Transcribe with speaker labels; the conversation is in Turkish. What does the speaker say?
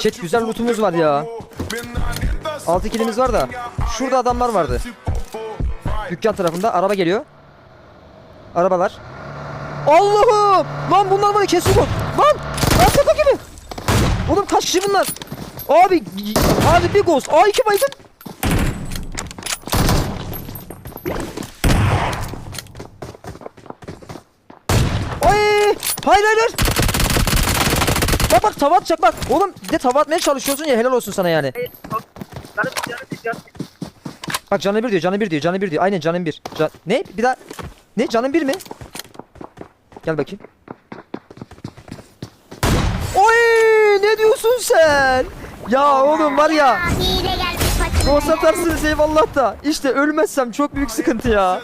Speaker 1: Chat güzel lootumuz var ya. 6 kilimiz var da. Şurada adamlar vardı. Dükkan tarafında araba geliyor. Arabalar. Allah'ım! Lan bunlar bana kesin bot. Lan! Lan şaka gibi. Oğlum kaç kişi bunlar? Abi abi bir ghost. Aa iki baygın. Ay! Hayır hayır hayır. Bak bak tava atacak bak. Oğlum de tava atmaya çalışıyorsun ya helal olsun sana yani. Bak canı bir diyor canı bir diyor canı bir diyor. Aynen canın bir. Can... Ne? Bir daha. Ne canın bir mi? Gel bakayım. Oy ne diyorsun sen? Ya oğlum var ya. Ghost atarsınız eyvallah da. İşte ölmezsem çok büyük sıkıntı ya.